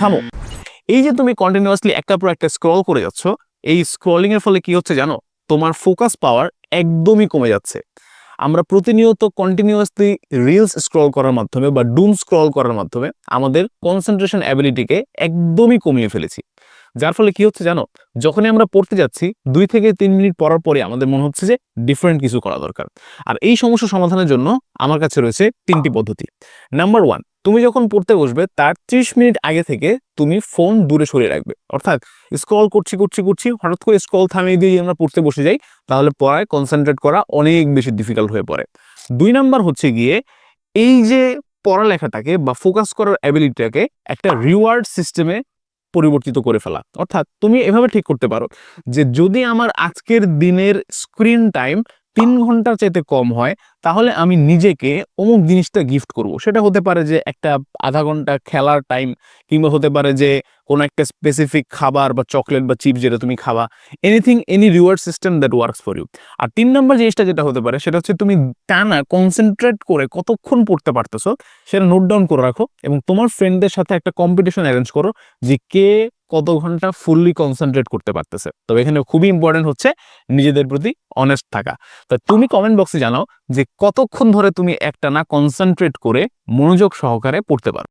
থামো। এই যে তুমি কন্টিনিউয়াসলি একটা পর একটা স্ক্রল করে যাচ্ছ, এই স্ক্রলিং এর ফলে কি হচ্ছে জানো? তোমার ফোকাস পাওয়ার একদমই কমে যাচ্ছে। আমরা প্রতিনিয়ত কন্টিনিউয়াসলি রিলস স্ক্রল করার মাধ্যমে বা ডুম স্ক্রল করার মাধ্যমে আমাদের কনসেন্ট্রেশন অ্যাবিলিটিকে একদমই কমিয়ে ফেলেছি। যার ফলে কি হচ্ছে জানো? যখনই আমরা পড়তে যাচ্ছি, দুই থেকে তিন মিনিট পড়ার পরে আমাদের মনে হচ্ছে যে ডিফারেন্ট কিছু করা দরকার। আর এই সমস্যা সমাধানের জন্য আমার কাছে রয়েছে তিনটি পদ্ধতি। নাম্বার ওয়ান তুমি যখন পড়তে বসবে, তার ত্রিশ মিনিট আগে থেকে তুমি ফোন দূরে সরিয়ে রাখবে। অর্থাৎ স্ক্রল করছি করছি করছি, হঠাৎ করে স্ক্রল থামিয়ে দিয়ে আমরা পড়তে বসে যাই, তাহলে পড়ায় কনসেন্ট্রেট করা অনেক বেশি ডিফিকাল্ট হয়ে পড়ে। দুই নাম্বার হচ্ছে গিয়ে, এই যে পড়ালেখাটাকে বা ফোকাস করার অ্যাবিলিটিটাকে একটা রিওয়ার্ড সিস্টেমে পরিবর্তিত করে ফেলা। অর্থাৎ তুমি এভাবে ঠিক করতে পারো যে যদি আমার আজকের দিনের স্ক্রিন টাইম তিন ঘণ্টার চাইতে কম হয়, তাহলে আমি নিজেকে অমুক জিনিসটা গিফট করব। সেটা হতে পারে যে একটা আধা ঘণ্টা খেলার টাইম কিংবা হতে পারে যে কোনো একটা স্পেসিফিক খাবার বা চকলেট বা চিপস যেটা তুমি খাওয়া anything any reward system that works for you আর তিন নম্বর জিনিসটা যেটা হতে পারে, সেটা হচ্ছে তুমি টানা কনসেন্ট্রেট করে কতক্ষণ পড়তে পারতেছো, সেটা নোট ডাউন করে রাখো এবং তোমার ফ্রেন্ডদের সাথে একটা কম্পিটিশন অ্যারেঞ্জ করো যে কে কত ঘণ্টা ফুললি কনসেন্ট্রেট করতে পারতেছে। তবে এখানে খুবই ইম্পর্টেন্ট হচ্ছে নিজেদের প্রতি অনেস্ট থাকা। তো তুমি কমেন্ট বক্সে জানাও যে কতক্ষণ ধরে তুমি একটা না কনসেন্ট্রেট করে মনোযোগ সহকারে পড়তে পারো।